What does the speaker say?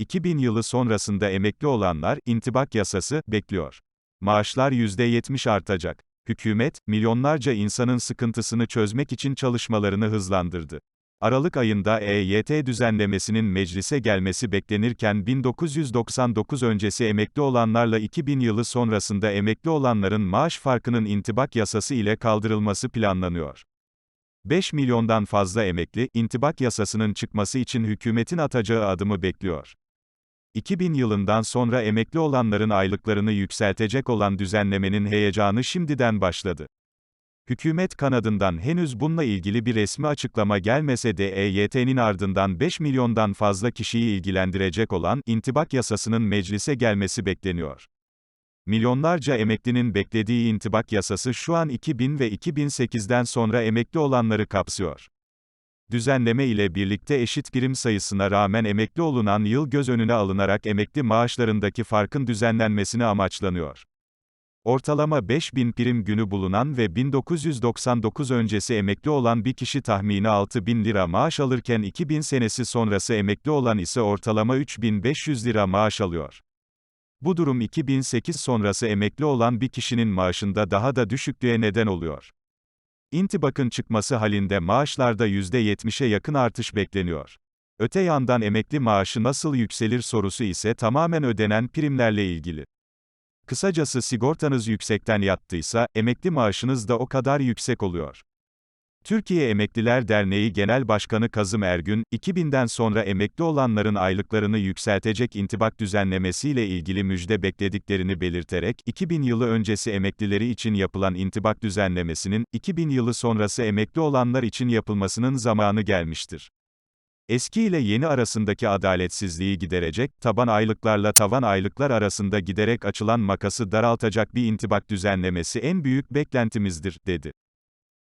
2000 yılı sonrasında emekli olanlar, intibak yasası, bekliyor. Maaşlar %70 artacak. Hükümet, milyonlarca insanın sıkıntısını çözmek için çalışmalarını hızlandırdı. Aralık ayında EYT düzenlemesinin meclise gelmesi beklenirken 1999 öncesi emekli olanlarla 2000 yılı sonrasında emekli olanların maaş farkının intibak yasası ile kaldırılması planlanıyor. 5 milyondan fazla emekli, intibak yasasının çıkması için hükümetin atacağı adımı bekliyor. 2000 yılından sonra emekli olanların aylıklarını yükseltecek olan düzenlemenin heyecanı şimdiden başladı. Hükümet kanadından henüz bununla ilgili bir resmi açıklama gelmese de EYT'nin ardından 5 milyondan fazla kişiyi ilgilendirecek olan intibak yasasının meclise gelmesi bekleniyor. Milyonlarca emeklinin beklediği intibak yasası şu an 2000 ve 2008'den sonra emekli olanları kapsıyor. Düzenleme ile birlikte eşit prim sayısına rağmen emekli olunan yıl göz önüne alınarak emekli maaşlarındaki farkın düzenlenmesini amaçlanıyor. Ortalama 5000 prim günü bulunan ve 1999 öncesi emekli olan bir kişi tahmini 6000 lira maaş alırken 2000 senesi sonrası emekli olan ise ortalama 3500 lira maaş alıyor. Bu durum 2008 sonrası emekli olan bir kişinin maaşında daha da düşüklüğe neden oluyor. İntibakın çıkması halinde maaşlarda %70'e yakın artış bekleniyor. Öte yandan emekli maaşı nasıl yükselir sorusu ise tamamen ödenen primlerle ilgili. Kısacası sigortanız yüksekten yattıysa, emekli maaşınız da o kadar yüksek oluyor. Türkiye Emekliler Derneği Genel Başkanı Kazım Ergün, 2000'den sonra emekli olanların aylıklarını yükseltecek intibak düzenlemesiyle ilgili müjde beklediklerini belirterek, 2000 yılı öncesi emeklileri için yapılan intibak düzenlemesinin, 2000 yılı sonrası emekli olanlar için yapılmasının zamanı gelmiştir. Eski ile yeni arasındaki adaletsizliği giderecek, taban aylıklarla tavan aylıklar arasında giderek açılan makası daraltacak bir intibak düzenlemesi en büyük beklentimizdir, dedi.